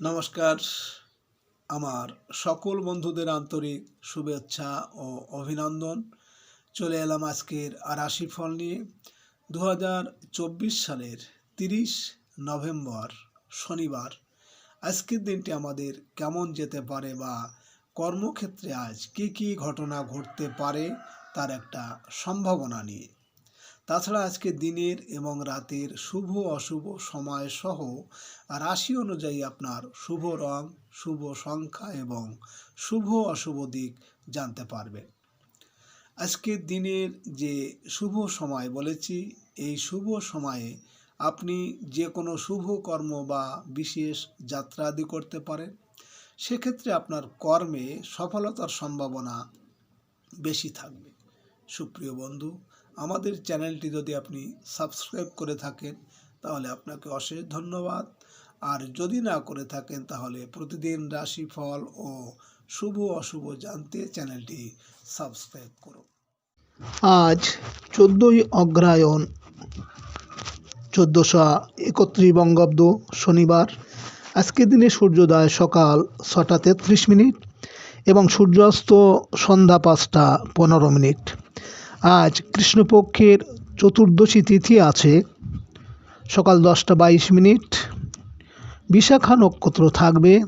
নমস্কার। আমার সকল বন্ধুদের আন্তরিক শুভেচ্ছা ও অভিনন্দন। চলে এলাম আজকের রাশিফল নিয়ে। দু হাজার চব্বিশ সালের তিরিশ নভেম্বর শনিবার। আজকের দিনটি আমাদের কেমন যেতে পারে বা কর্মক্ষেত্রে আজ কী কী ঘটনা ঘটতে পারে তার একটা সম্ভাবনা নিয়ে। তাছাড়া আজকে দিনের এবং রাতের শুভ অশুভ সময় সহ রাশি অনুযায়ী আপনার শুভ রং, শুভ সংখ্যা এবং শুভ অশুভ দিক জানতে পারবেন। আজকের দিনের যে শুভ সময় বলেছি, এই শুভ সময়ে আপনি যে কোনো শুভ কর্ম বা বিশেষ যাত্রা আদি করতে পারেন। সেক্ষেত্রে আপনার কর্মে সফলতার সম্ভাবনা বেশি থাকবে। সুপ্রিয় বন্ধু আমাদের চ্যানেলটি যদি আপনি সাবস্ক্রাইব করে থাকেন, তাহলে আপনাকে অশেষ ধন্যবাদ। আর যদি না করে থাকেন, তাহলে প্রতিদিন রাশিফল ও শুভ অশুভ জানতে চ্যানেলটি সাবস্ক্রাইব করুন। আজ চোদ্দোই অগ্রায়ণ, চোদ্দোশো একত্রিশ বঙ্গাব্দ শনিবার। আজকের দিনে সূর্যোদয় সকাল ছটা তেত্রিশ মিনিট এবং সূর্যাস্ত সন্ধ্যা পাঁচটা পনেরো মিনিট। আজ কৃষ্ণপক্ষের চতুর্দশী তিথি আছে। সকাল দশটা বাইশ মিনিট। বিশাখা নক্ষত্র থাকবে।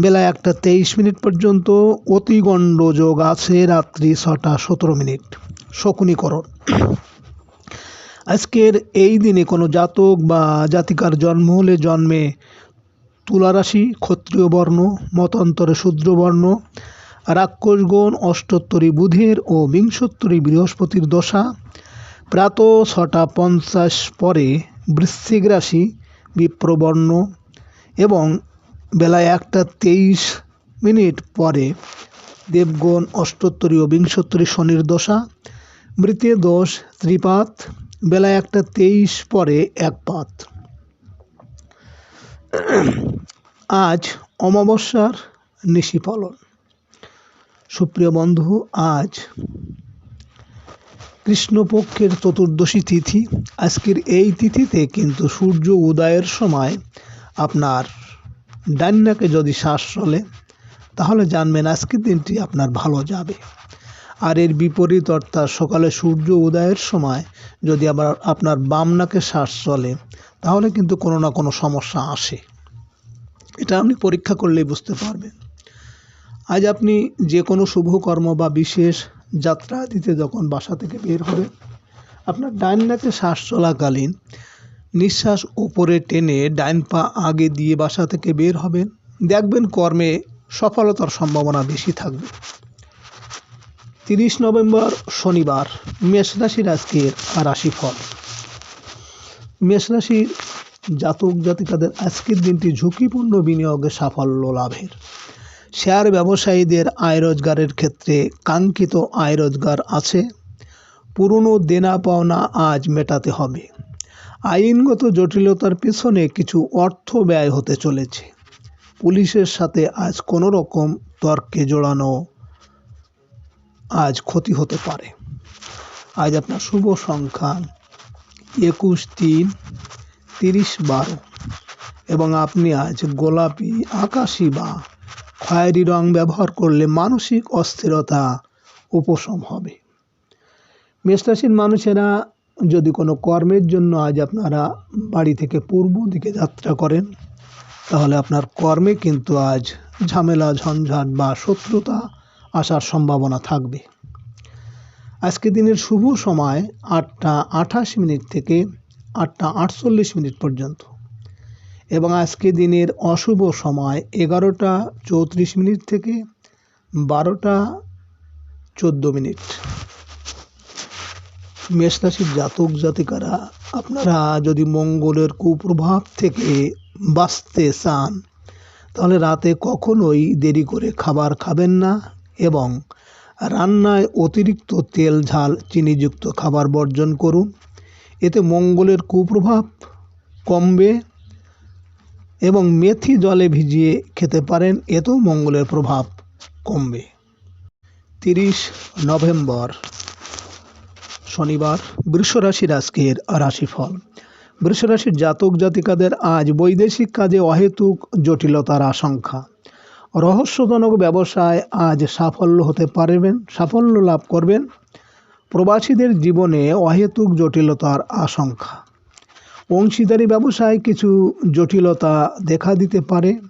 বেলা একটা তেইশ মিনিট পর্যন্ত অতিগণ্ড যোগ আছে রাত্রি ছটা সতেরো মিনিট। শকুনীকরণ। আজকের এই দিনে কোনো জাতক বা জাতিকার জন্ম হলে জন্মে তুলারাশি, ক্ষত্রিয় বর্ণ, মতান্তরে শূদ্রবর্ণ রাক্ষসগণ অষ্টোত্তরী বুধের ও বিংশোত্তরী বৃহস্পতির দশা। প্রাত ছটা পঞ্চাশ পরে বৃশ্চিক রাশি বিপ্রবর্ণ এবং বেলায় একটা তেইশ মিনিট পরে দেবগণ অষ্টোত্তরী ও বিংশোত্তরী শনির দশা মৃতের দোষ ত্রিপাত, বেলায় একটা তেইশ পরে এক পাত। আজ অমাবস্যার নিশি পালন। সুপ্রিয় বন্ধু, আজ কৃষ্ণপক্ষের চতুর্দশী তিথি। আজকের এই তিথিতে কিন্তু সূর্য উদয়ের সময় আপনার ডান্নাকে যদি শ্বাস চলে, তাহলে জানবেন আজকের দিনটি আপনার ভালো যাবে। আর এর বিপরীত অর্থাৎ সকালে সূর্য উদয়ের সময় যদি আবার আপনার বামনাকে শ্বাস চলে, তাহলে কিন্তু কোনো না কোনো সমস্যা আসে। এটা আপনি পরীক্ষা করলেই বুঝতে পারবেন। আজ আপনি যে কোনো শুভকর্ম বা বিশেষ যাত্রা দিতে যখন বাসা থেকে বের হবে আপনার ডাইন নাকে শ্বাস চলাকালীন নিঃশ্বাস ওপরে টেনে ডাইন পা আগে দিয়ে বাসা থেকে বের হবেন। দেখবেন কর্মে সফলতার সম্ভাবনা বেশি থাকবে। তিরিশ নভেম্বর শনিবার, মেষ রাশির আজকের রাশিফল। মেষ রাশির জাতক জাতিকাদের আজকের দিনটি ঝুঁকিপূর্ণ বিনিয়োগে সাফল্য লাভের। শেয়ার ব্যবসায়ীদের আয় রোজগারের ক্ষেত্রে কাঙ্ক্ষিত আয় রোজগার আছে। পুরনো দেনা পাওনা আজ মেটাতে হবে। আইনগত জটিলতার পিছনে কিছু অর্থ ব্যয় হতে চলেছে। পুলিশের সাথে আজ কোনো রকম তর্কে জড়ানো আজ ক্ষতি হতে পারে। আজ আপনার শুভ সংখ্যা একুশ তিন তিরিশ বারো এবং আপনি আজ গোলাপি, আকাশি বা খয়েরি রং ব্যবহার করলে মানসিক অস্থিরতা উপশম হবে। মেষরাশির মানুষেরা যদি কোনো কর্মের জন্য আজ আপনারা বাড়ি থেকে পূর্ব দিকে যাত্রা করেন, তাহলে আপনার কর্মে কিন্তু আজ ঝামেলা, ঝঞ্ঝাট বা শত্রুতা আসার সম্ভাবনা থাকবে। আজকে দিনের শুভ সময় আটটা আঠাশ মিনিট থেকে আটটা আটচল্লিশ মিনিট পর্যন্ত। এবং আজকে দিনের অশুভ সময় এগারোটা চৌত্রিশ মিনিট থেকে বারোটা চোদ্দ মিনিট। মেষরাশির জাতক জাতিকারা, আপনারা যদি মঙ্গলের কুপ্রভাব থেকে বাঁচতে চান, তাহলে রাতে কখনোই দেরি করে খাবার খাবেন না এবং রান্নায় অতিরিক্ত তেল, ঝাল, চিনিযুক্ত খাবার বর্জন করুন। এতে মঙ্গলের কুপ্রভাব কমবে। এবং মেথি জলে ভিজিয়ে খেতে পারেন এতেও মঙ্গলের প্রভাব কমবে। তিরিশ নভেম্বর, শনিবার, বৃষরাশির আজকের রাশিফল। বৃষরাশির জাতক জাতিকাদের আজ বৈদেশিক কাজে অহেতুক জটিলতার আশঙ্কা। রহস্যজনক ব্যবসায় আজ সাফল্য হতে পারবেন, সাফল্য লাভ করবেন। প্রবাসীদের জীবনে অহেতুক জটিলতার আশঙ্কা। অংশীদারি ব্যবসায় কিছু জটিলতা দেখা দিতে পারে।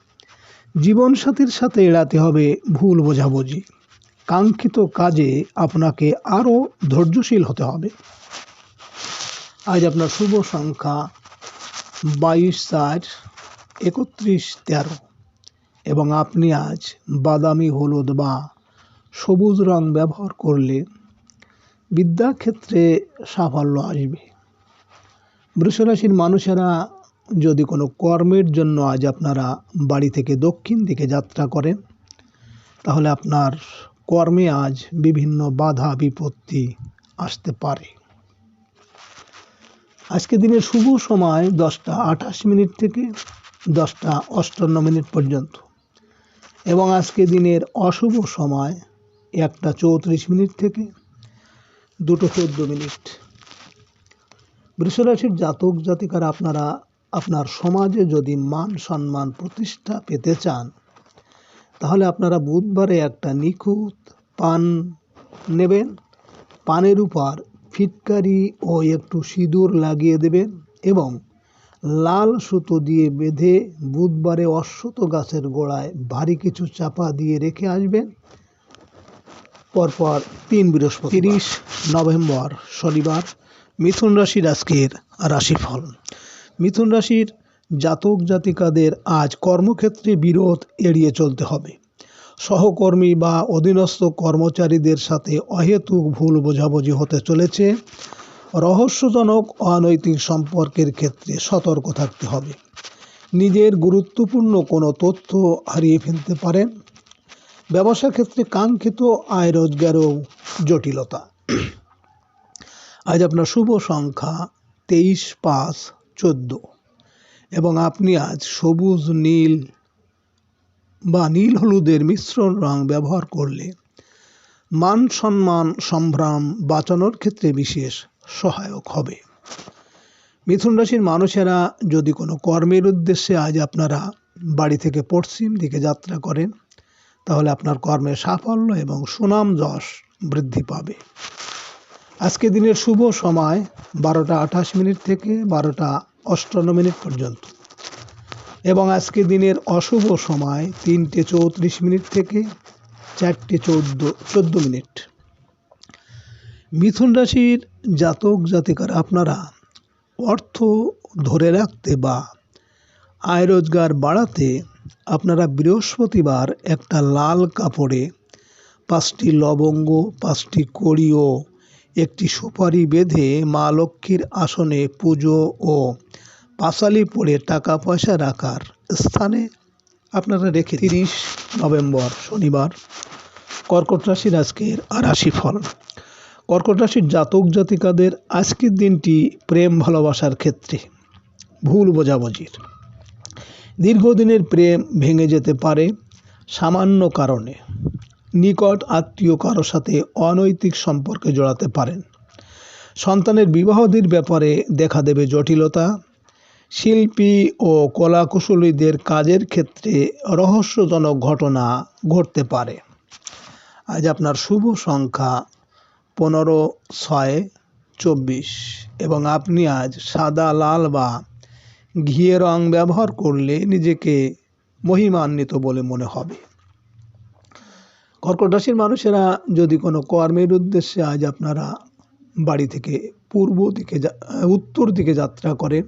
জীবনসাথীর সাথে এড়াতে হবে ভুল বোঝাবুঝি। কাঙ্ক্ষিত কাজে আপনাকে আরও ধৈর্যশীল হতে হবে। আজ আপনার শুভ সংখ্যা বাইশ চার একত্রিশ তেরো এবং আপনি আজ বাদামি, হলুদ বা সবুজ রং ব্যবহার করলে বিদ্যাক্ষেত্রে সাফল্য আসবে। বৃষরাশির মানুষেরা যদি কোনো কর্মের জন্য আজ আপনারা বাড়ি থেকে দক্ষিণ দিকে যাত্রা করেন, তাহলে আপনার কর্মে আজ বিভিন্ন বাধা, বিপত্তি আসতে পারে। আজকে দিনের শুভ সময় দশটা আঠাশ মিনিট থেকে দশটা অষ্টান্ন মিনিট পর্যন্ত এবং আজকে দিনের অশুভ সময় একটা চৌত্রিশ মিনিট থেকে দুটো চোদ্দ মিনিট। বৃষরাশির জাতক জাতিকারা আপনারা আপনার সমাজে যদি মান সম্মান প্রতিষ্ঠা পেতে চান, তাহলে আপনারা বুধবারে একটা নিখুঁত পান নেবেন। পানের উপর ফিটকারি ও একটু সিঁদুর লাগিয়ে দেবেন এবং লাল সুতো দিয়ে বেঁধে বুধবারে অশ্বত গাছের গোড়ায় ভারী কিছু চাপা দিয়ে রেখে আসবেন। পরপর তিন বৃহস্পতি তিরিশ নভেম্বর শনিবার মিথুন রাশির আজকের রাশিফল। মিথুন রাশির জাতক জাতিকাদের আজ কর্মক্ষেত্রে বিরোধ এড়িয়ে চলতে হবে। সহকর্মী বা অধীনস্থ কর্মচারীদের সাথে অহেতুক ভুল বোঝাবুঝি হতে চলেছে। রহস্যজনক অনৈতিক সম্পর্কের ক্ষেত্রে সতর্ক থাকতে হবে। নিজের গুরুত্বপূর্ণ কোনো তথ্য হারিয়ে ফেলতে পারেন। ব্যবসা ক্ষেত্রে কাঙ্ক্ষিত আয় রোজগারও জটিলতা। আজ আপনার শুভ সংখ্যা তেইশ পাঁচ চোদ্দ। এবং আপনি আজ সবুজ, নীল বা নীল হলুদের মিশ্রণ রং ব্যবহার করলে মান সম্মান সম্ভ্রাম বাঁচানোর ক্ষেত্রে বিশেষ সহায়ক হবে। মিথুন রাশির মানুষেরা যদি কোনো কর্মের উদ্দেশ্যে আজ আপনারা বাড়ি থেকে পশ্চিম দিকে যাত্রা করেন, তাহলে আপনার কর্মে সাফল্য এবং সুনাম যশ বৃদ্ধি পাবে। আজকে দিনের শুভ সময় বারোটা আঠাশ মিনিট থেকে বারোটা অষ্টান্ন মিনিট পর্যন্ত। এবং আজকে দিনের অশুভ সময় তিনটে চৌত্রিশ মিনিট থেকে চারটে চৌদ্দ, চোদ্দ মিনিট। মিথুন রাশির জাতক জাতিকার আপনারা অর্থ ধরে রাখতে বা আয় রোজগার বাড়াতে আপনারা বৃহস্পতিবার একটা লাল কাপড়ে পাঁচটি লবঙ্গ, পাঁচটি কড়ি ও একটি সুপারি বেঁধে মা লক্ষ্মীর আসনে পুজো ও পাঁচালি পড়ে টাকা পয়সা রাখার স্থানে আপনারা রেখে তিরিশ নভেম্বর শনিবার কর্কট রাশির আজকের রাশি ফল কর্কট রাশির জাতক জাতিকাদের আজকের দিনটি প্রেম ভালোবাসার ক্ষেত্রে ভুল বোঝাবুঝির। দীর্ঘদিনের প্রেম ভেঙে যেতে পারে সামান্য কারণে। নিকট আত্মীয় কারও সাথে অনৈতিক সম্পর্কে জড়াতে পারেন। সন্তানের বিবাহদের ব্যাপারে দেখা দেবে জটিলতা। শিল্পী ও কলাকুশলীদের কাজের ক্ষেত্রে রহস্যজনক ঘটনা ঘটতে পারে। আজ আপনার শুভ সংখ্যা পনেরো, ছয়, চব্বিশ এবং আপনি আজ সাদা, লাল বা ঘিয়ে রং ব্যবহার করলে নিজেকে মহিমান্বিত বলে মনে হবে। কর্কট রাশির মানুষেরা যদি কোনো কর্মের উদ্দেশ্যে আজ আপনারা বাড়ি থেকে পূর্ব দিকে উত্তর দিকে যাত্রা করেন,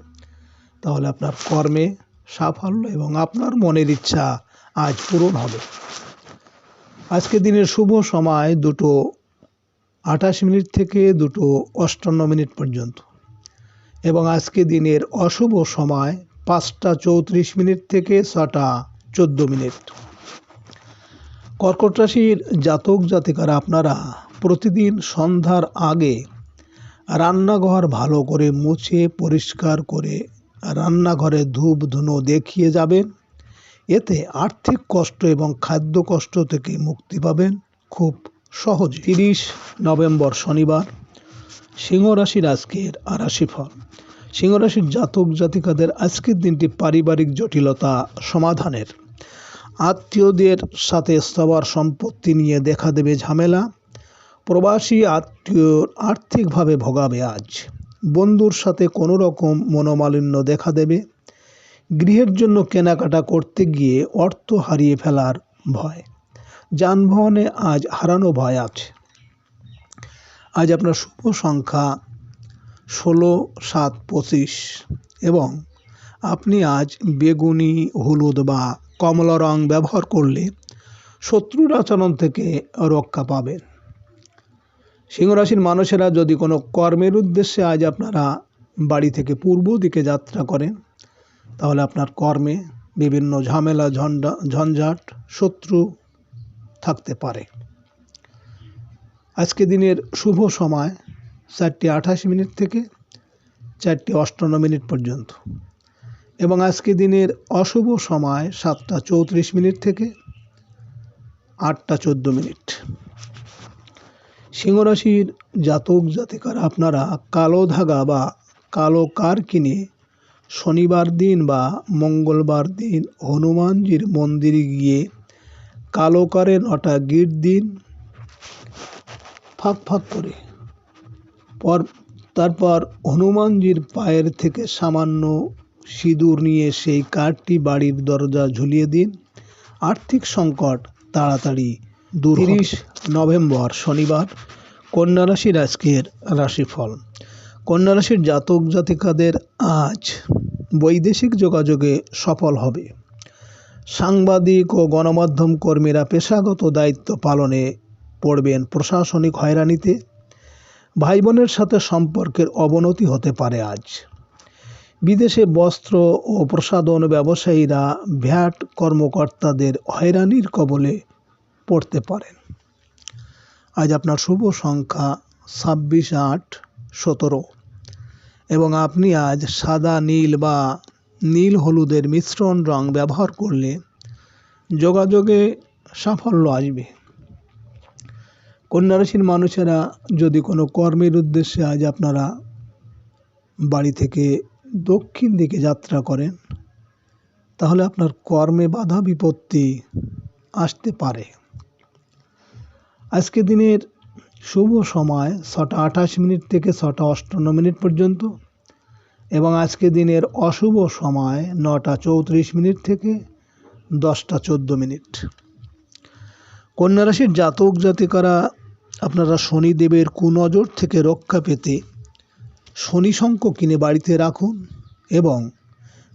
তাহলে আপনার কর্মে সাফল্য এবং আপনার মনের ইচ্ছা আজ পূরণ হবে। আজকে দিনের শুভ সময় দুটো আঠাশ মিনিট থেকে দুটো অষ্টান্ন মিনিট পর্যন্ত এবং আজকে দিনের অশুভ সময় পাঁচটা চৌত্রিশ মিনিট থেকে ছটা চোদ্দ মিনিট। কর্কট রাশির জাতক জাতিকারা, আপনারা প্রতিদিন সন্ধ্যার আগে রান্নাঘর ভালো করে মুছে, পরিষ্কার করে রান্নাঘরে ধূপ ধুনো দেখিয়ে যাবেন। এতে আর্থিক কষ্ট এবং খাদ্য কষ্ট থেকে মুক্তি পাবেন। খুব সহজ। তিরিশ নভেম্বর শনিবার, সিংহ রাশির আজকের রাশিফল সিংহরাশির জাতক জাতিকাদের আজকের দিনটি পারিবারিক জটিলতা সমাধানের আত্মীয়দের সাথে সবার সম্পত্তি নিয়ে দেখা দেবে ঝামেলা। প্রবাসী আত্মীয় আর্থিকভাবে ভোগাবে আজ। বন্ধুর সাথে কোনো রকম মনোমালিন্য দেখা দেবে। গৃহের জন্য কেনাকাটা করতে গিয়ে অর্থ হারিয়ে ফেলার ভয়। যানবাহনে আজ হারানো ভয় আছে। আজ আপনার শুভ সংখ্যা ষোলো, সাত, পঁচিশ এবং আপনি আজ বেগুনি, হলুদ বা কমলা রং ব্যবহার করলে শত্রুর আচরণ থেকে রক্ষা পাবেন সিংহরাশির মানুষেরা যদি কোনো কর্মের উদ্দেশ্যে আজ আপনারা বাড়ি থেকে পূর্ব দিকে যাত্রা করেন, তাহলে আপনার কর্মে বিভিন্ন ঝামেলা, ঝঞ্ঝা, ঝঞ্ঝাট, শত্রু থাকতে পারে। আজকে দিনের শুভ সময় চারটি আঠাশ মিনিট থেকে চারটি অষ্টান্ন মিনিট পর্যন্ত। এবং আজকে দিনের অশুভ সময় সাতটা চৌত্রিশ মিনিট থেকে আটটা চোদ্দ মিনিট। সিংহরাশির জাতক জাতিকারা, আপনারা কালো ধাগা বা কালো কার কিনে শনিবার দিন বা মঙ্গলবার দিন হনুমানজির মন্দিরে গিয়ে কালো কারে নটা গিট দিন, ফাঁক ফাঁক করে। পর, তারপর হনুমানজির পায়ের থেকে সামান্য সিঁদুর নিয়ে সেই কার্ডটি বাড়ির দরজা ঝুলিয়ে দিন। আর্থিক সংকট তাড়াতাড়ি। তিরিশ নভেম্বর শনিবার কন্যা রাশির আজকের রাশিফল। কন্যা রাশির জাতক জাতিকাদের আজ বৈদেশিক যোগাযোগে সফল হবে। সাংবাদিক ও গণমাধ্যম কর্মীরা পেশাগত দায়িত্ব পালনে পড়বেন প্রশাসনিক হয়রানিতে। ভাই বোনের সাথে সম্পর্কের অবনতি হতে পারে আজ। বিদেশে বস্ত্র ও প্রসাধন ব্যবসায়ীরা ভ্যাট কর্মকর্তাদের হয়রানির কবলে পড়তে পারেন। আজ আপনার শুভ সংখ্যা ছাব্বিশ আট সতেরো এবং আপনি আজ সাদা নীল বা নীল হলুদের মিশ্রণ রং ব্যবহার করলে যোগাযোগে সাফল্য আসবে। কন্যা রাশির মানুষেরা যদি কোনো কর্মের উদ্দেশ্যে আজ আপনারা বাড়ি থেকে দক্ষিণ দিকে যাত্রা করেন, তাহলে আপনার কর্মে বাধা বিপত্তি আসতে পারে। আজকে দিনের শুভ সময় ছটা আঠাশ মিনিট থেকে ছটা অষ্টান্ন মিনিট পর্যন্ত এবং আজকে দিনের অশুভ সময় নটা চৌত্রিশ মিনিট থেকে দশটা চোদ্দ মিনিট। কন্যা রাশির জাতক জাতিকারা, আপনারা শনিদেবের কুনজর থেকে রক্ষা পেতে শনি শঙ্খ কিনে বাড়িতে রাখুন এবং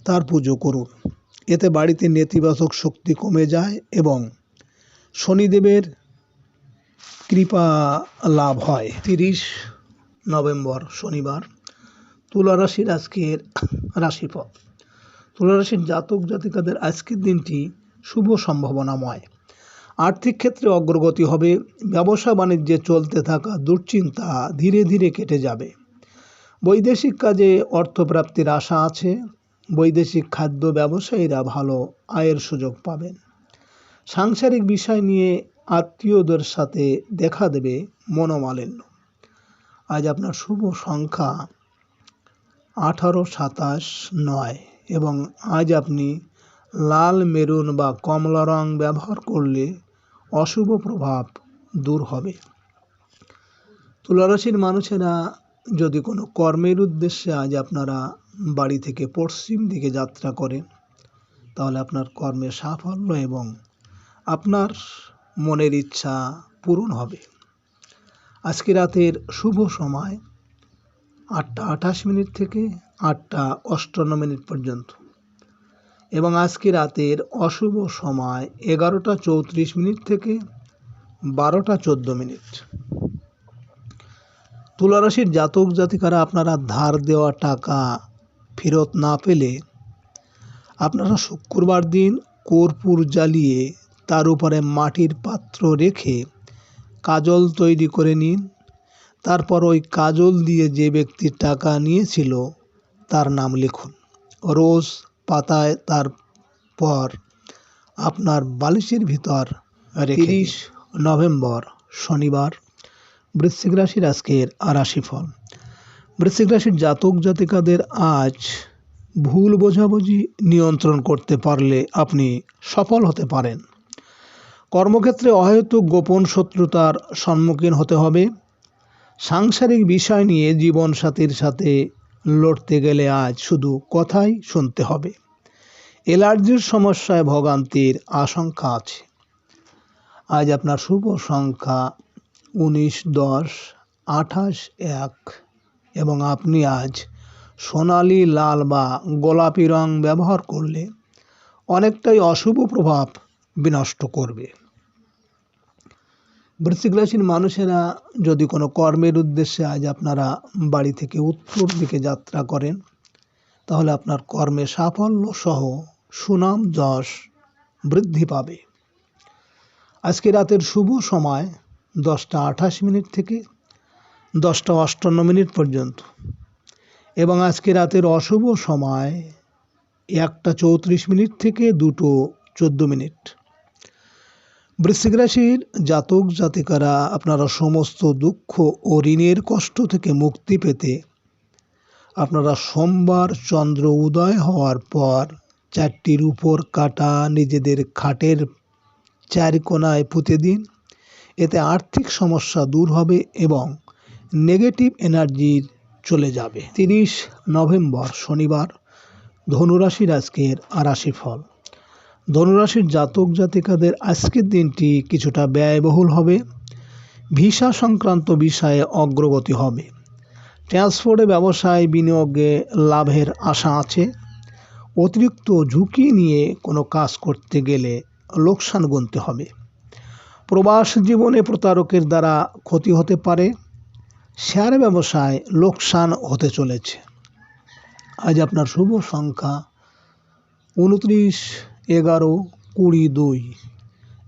তার পুজো করুন। এতে বাড়িতে নেতিবাচক শক্তি কমে যায় এবং শনিদেবের কৃপা লাভ হয়। তিরিশ নভেম্বর শনিবার তুলা রাশির আজকের রাশিফল। তুলা রাশির জাতক জাতিকাদের আজকের দিনটি শুভ সম্ভাবনাময়। আর্থিক ক্ষেত্রে অগ্রগতি হবে, ব্যবসা বাণিজ্যে চলতে থাকা দুশ্চিন্তা ধীরে ধীরে কেটে যাবে। বৈদেশিক কাজে অর্থপ্রাপ্তির আশা আছে। বৈদেশিক খাদ্য ব্যবসায়ীরা ভালো আয়ের সুযোগ পাবেন। সাংসারিক বিষয় নিয়ে আত্মীয়দের সাথে দেখা দেবে মনোমালিন্য। আজ আপনার শুভ সংখ্যা আঠারো সাতাশ নয় এবং আজ আপনি লাল, মেরুন বা কমলা রং ব্যবহার করলে অশুভ প্রভাব দূর হবে। তুলারাশির মানুষেরা যদি কোনো কর্মের উদ্দেশ্যে আজ আপনারা বাড়ি থেকে পশ্চিম দিকে যাত্রা করেন, তাহলে আপনার কর্মে সাফল্য এবং আপনার মনের ইচ্ছা পূরণ হবে। আজকে রাতের শুভ সময় আটটা আঠাশ মিনিট থেকে আটটা অষ্টান্ন মিনিট পর্যন্ত। এবং আজকে রাতের অশুভ সময় এগারোটা চৌত্রিশ মিনিট থেকে বারোটা চোদ্দ মিনিট। তুলারাশির জাতক জাতিকারা আপনারা ধার দেওয়া টাকা ফেরত না পেলে আপনারা শুক্রবার দিন কর্পূর জ্বালিয়ে তার উপরে মাটির পাত্র রেখে কাজল তৈরি করে নিন। তারপর ওই কাজল দিয়ে যে ব্যক্তি টাকা নিয়েছিল তার নাম লিখুন। রোজ পাতায় তারপর আপনার বালিশের ভিতর তিরিশ নভেম্বর শনিবার বৃশ্চিক রাশির আজকের রাশিফল। বৃশ্চিক রাশির জাতক জাতিকাদের আজ ভুল বোঝাবুঝি নিয়ন্ত্রণ করতে পারলে আপনি সফল হতে পারেন। কর্মক্ষেত্রে অহেতুক গোপন শত্রুতার সম্মুখীন হতে হবে। সাংসারিক বিষয় নিয়ে জীবনসাথীর সাথে লড়তে গেলে আজ শুধু কথাই শুনতে হবে। অ্যালার্জির সমস্যায় ভোগান্তির আশঙ্কা আছে। আজ আপনার শুভ সংখ্যা উনিশ দশ আঠাশ এক এবং আপনি আজ সোনালি, লাল বা গোলাপি রং ব্যবহার করলে অনেকটাই অশুভ প্রভাব বিনষ্ট করবে। বৃশ্চিক রাশির মানুষেরা যদি কোনো কর্মের উদ্দেশ্যে আজ আপনারা বাড়ি থেকে উত্তর দিকে যাত্রা করেন, তাহলে আপনার কর্মে সাফল্য সহ সুনাম যশ বৃদ্ধি পাবে। আজকে রাতের শুভ সময়। দশটা আঠাশ মিনিট থেকে দশটা অষ্টান্ন মিনিট পর্যন্ত। এবং আজকে রাতের অশুভ সময় একটা চৌত্রিশ মিনিট থেকে দুটো চোদ্দ মিনিট। বৃশ্চিক রাশির জাতক জাতিকারা আপনারা সমস্ত দুঃখ ও ঋণের কষ্ট থেকে মুক্তি পেতে আপনারা সোমবার চন্দ্র উদয় হওয়ার পর চারটির উপর কাটা নিজেদের খাটের চার কোনায় পুঁতে দিন। এতে আর্থিক সমস্যা দূর হবে এবং নেগেটিভ এনার্জির চলে যাবে। তিরিশ নভেম্বর শনিবার, ধনুরাশির আজকের আরাশি ফল। ধনুরাশির জাতক জাতিকাদের আজকের দিনটি কিছুটা ব্যয়বহুল হবে। ভিসা সংক্রান্ত বিষয়ে অগ্রগতি হবে। ট্রান্সপোর্টে ব্যবসায় বিনিয়োগে লাভের আশা আছে। অতিরিক্ত ঝুঁকি নিয়ে কোনো কাজ করতে গেলে লোকসান গুনতে হবে। প্রবাস জীবনে প্রতারকের দ্বারা ক্ষতি হতে পারে, শেয়ার ব্যবসায় লোকসান হতে চলেছে। আজ আপনার শুভ সংখ্যা উনত্রিশ, এগারো, কুড়ি, দুই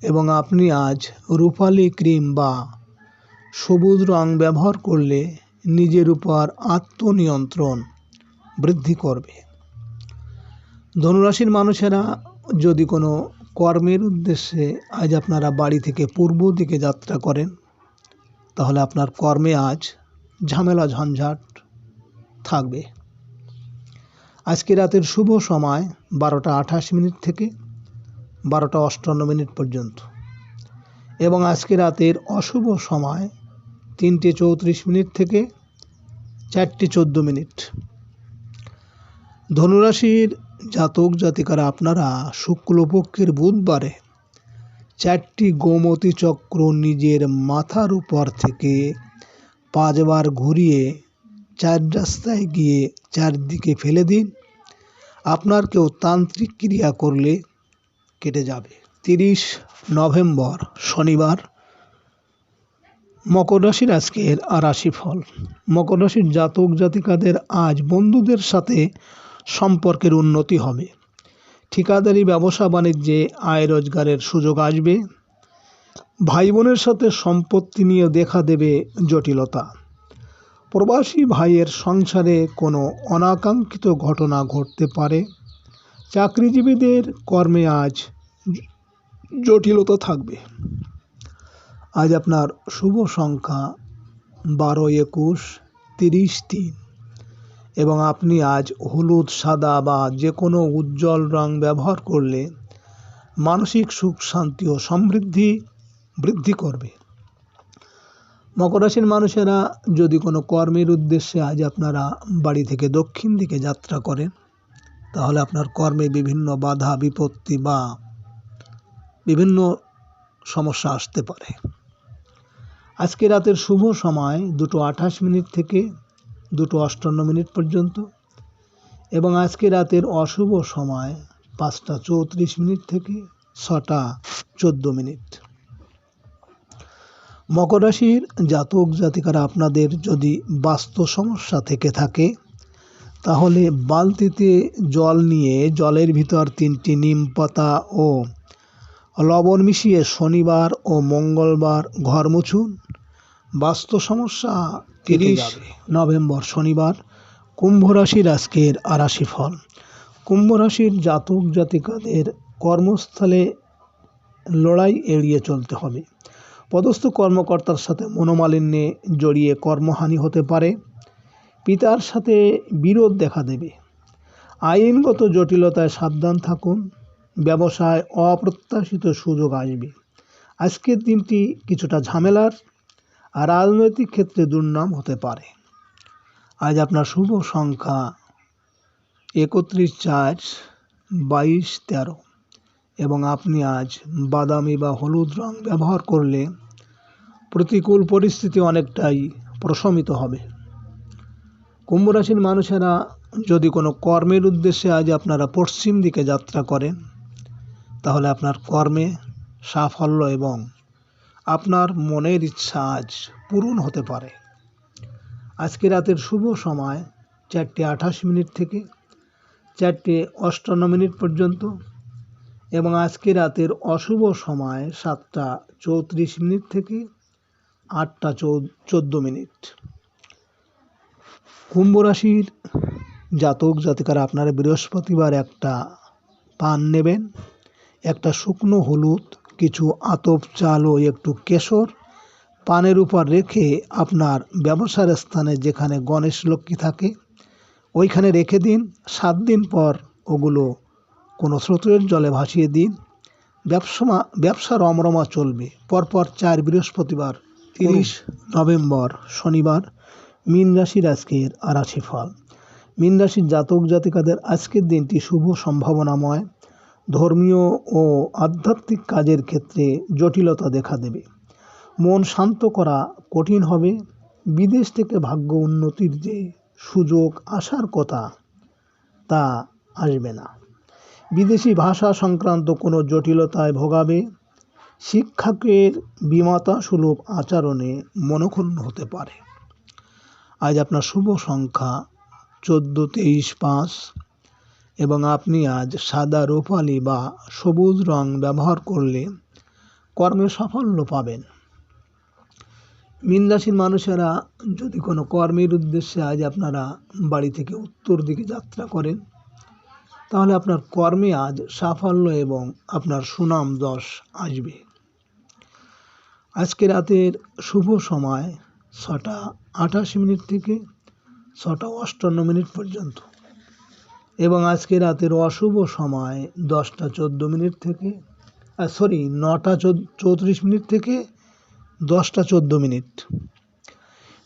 এবং আপনি আজ রূপালি ক্রিম বা সবুজ রং ব্যবহার করলে নিজের উপর আত্মনিয়ন্ত্রণ বৃদ্ধি করবে। ধনুরাশির মানুষেরা যদি কোনো কর্মের উদ্দেশ্যে আজ আপনারা বাড়ি থেকে পূর্ব দিকে যাত্রা করেন। তাহলে আপনার কর্মে আজ ঝামেলা ঝঞ্ঝাট থাকবে। আজকে রাতের শুভ সময় বারোটা আঠাশ মিনিট থেকে বারোটা অষ্টান্ন মিনিট পর্যন্ত। এবং আজকে রাতের অশুভ সময় তিনটে চৌত্রিশ মিনিট থেকে চারটে চোদ্দ মিনিট। ধনুরাশির জাতক জাতিকারা আপনারা শুক্লপক্ষের বুধবারে চারটি গোমতী চক্র নিজের মাথার উপর থেকে পাঁচবার ঘুরিয়ে চার রাস্তায় গিয়ে চারদিকে ফেলে দিন। আপনার কেউ তান্ত্রিক ক্রিয়া করলে কেটে যাবে। তিরিশ নভেম্বর, শনিবার। মকর রাশির আজকের আর রাশি ফল মকর রাশির জাতক জাতিকাদের আজ বন্ধুদের সাথে সম্পর্কের উন্নতি হবে। ঠিকাদারি, ব্যবসা, বাণিজ্যে আয় রোজগারের সুযোগ আসবে। ভাই বোনের সাথে সম্পত্তি নিয়ে দেখা দেবে জটিলতা। প্রবাসী ভাইয়ের সংসারে কোনো অনাকাঙ্ক্ষিত ঘটনা ঘটতে পারে। চাকরিজীবীদের কর্মে আজ জটিলতা থাকবে। আজ আপনার শুভ সংখ্যা বারো একুশ তিরিশ তিন। এবং আপনি আজ হলুদ, সাদা বা যে কোনো উজ্জ্বল রং ব্যবহার করলে মানসিক সুখ, শান্তি ও সমৃদ্ধি বৃদ্ধি করবে। মকর রাশির মানুষেরা যদি কোনো কর্মের উদ্দেশ্যে আজ আপনারা বাড়ি থেকে দক্ষিণ দিকে যাত্রা করেন, তাহলে আপনার কর্মে বিভিন্ন বাধা, বিপত্তি বা বিভিন্ন সমস্যা আসতে পারে। আজকে রাতের শুভ সময় দুটো আঠাশ মিনিট থেকে দুটো অষ্টান্ন মিনিট পর্যন্ত। এবং আজকে রাতের অশুভ সময় পাঁচটা চৌত্রিশ মিনিট থেকে ছটা চোদ্দ মিনিট। মকর রাশির জাতক জাতিকারা আপনাদের যদি বাস্তু সমস্যা থেকে থাকে, তাহলে বালতিতে জল নিয়ে জলের ভিতর তিনটি নিম পাতা ও লবণ মিশিয়ে শনিবার ও মঙ্গলবার ঘর মুছুন। বাস্তু সমস্যা তিরিশ নভেম্বর শনিবার কুম্ভ রাশির আজকের আরাশি ফল। কুম্ভ রাশির জাতক জাতিকাদের কর্মস্থলে লড়াই এড়িয়ে চলতে হবে। পদস্থ কর্মকর্তার সাথে মনোমালিন্যে জড়িয়ে কর্মহানি হতে পারে। পিতার সাথে বিরোধ দেখা দেবে। আইনগত জটিলতায় সাবধান থাকুন। ব্যবসায় অপ্রত্যাশিত সুযোগ আসবে। আজকের দিনটি কিছুটা ঝামেলার। আর রাজনৈতিক ক্ষেত্রে দুর্নাম হতে পারে। আজ আপনার শুভ সংখ্যা একত্রিশ চার বাইশ তেরো এবং আপনি আজ বাদামি বা হলুদ রং ব্যবহার করলে প্রতিকূল পরিস্থিতি অনেকটাই প্রশমিত হবে। কুম্ভ রাশির মানুষেরা যদি কোনো কর্মের উদ্দেশ্যে আজ আপনারা পশ্চিম দিকে যাত্রা করেন, তাহলে আপনার কর্মে সাফল্য এবং আপনার মনের ইচ্ছা আজ পূরণ হতে পারে। আজকে রাতের শুভ সময় চারটে আঠাশ মিনিট থেকে চারটে অষ্টান্ন মিনিট পর্যন্ত এবং আজকে রাতের অশুভ সময় সাতটা চৌত্রিশ মিনিট থেকে আটটা চোদ্দ মিনিট। কুম্ভ রাশির জাতক জাতিকারা আপনারা বৃহস্পতিবার একটা পান নেবেন, একটা শুকনো হলুদ কিছু আতপ চাল ও একটু কেশর পানের উপর রেখে আপনার ব্যবসার স্থানে যেখানে গণেশ লক্ষ্মী থাকে, ওইখানে রেখে দিন। সাত দিন পর ওগুলো কোনো স্রোতের জলে ভাসিয়ে দিন। ব্যবসা ব্যবসা রমরমা চলবে। পরপর চার বৃহস্পতিবার, তিরিশ নভেম্বর শনিবার মীন রাশির আজকের আরাশি ফল। মীন রাশির জাতক জাতিকাদের আজকের দিনটি শুভ সম্ভাবনাময়। ধর্মীয় ও আধ্যাত্মিক কাজের ক্ষেত্রে জটিলতা দেখা দেবে। মন শান্ত করা কঠিন হবে। বিদেশ থেকে ভাগ্য উন্নতির যে সুযোগ আসার কথা তা আসবে না। বিদেশি ভাষা সংক্রান্ত কোনো জটিলতায় ভোগাবে। শিক্ষকের বিমাতা সুলভ আচরণে মনক্ষুণ্ণ হতে পারে। আজ আপনার শুভ সংখ্যা চোদ্দ, তেইশ, পাঁচ। এবং আপনি আজ সাদা রূপালি বা সবুজ রং ব্যবহার করলে কর্মে সাফল্য পাবেন। মীন রাশির মানুষেরা যদি কোনো কর্মের উদ্দেশ্যে আজ আপনারা বাড়ি থেকে উত্তর দিকে যাত্রা করেন, তাহলে আপনার কর্মে আজ সাফল্য এবং আপনার সুনাম দশ আসবে। আজকে রাতের শুভ সময় ছটা আঠাশ মিনিট থেকে ছটা অষ্টান্ন মিনিট পর্যন্ত। এবং আজকে রাতের অশুভ সময় দশটা চোদ্দ মিনিট থেকে সরি নটা চৌত্রিশ মিনিট থেকে দশটা চোদ্দ মিনিট।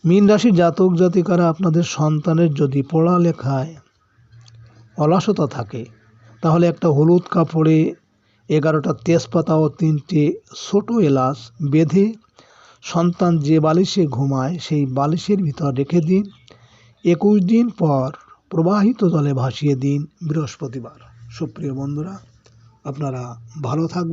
মীন রাশির জাতক জাতিকারা আপনাদের সন্তানের যদি পড়ালেখায় অলসতা থাকে, তাহলে একটা হলুদ কাপড়ে এগারোটা তেজপাতা ও তিনটে ছোটো এলাচ বেঁধে সন্তান যে বালিশে ঘুমায়, সেই বালিশের ভিতর রেখে দিন। একুশ দিন পর প্রবাহিত জলে ভাসিয়ে দিন বৃহস্পতিবার। সুপ্রিয় বন্ধুরা আপনারা ভালো থাকবেন।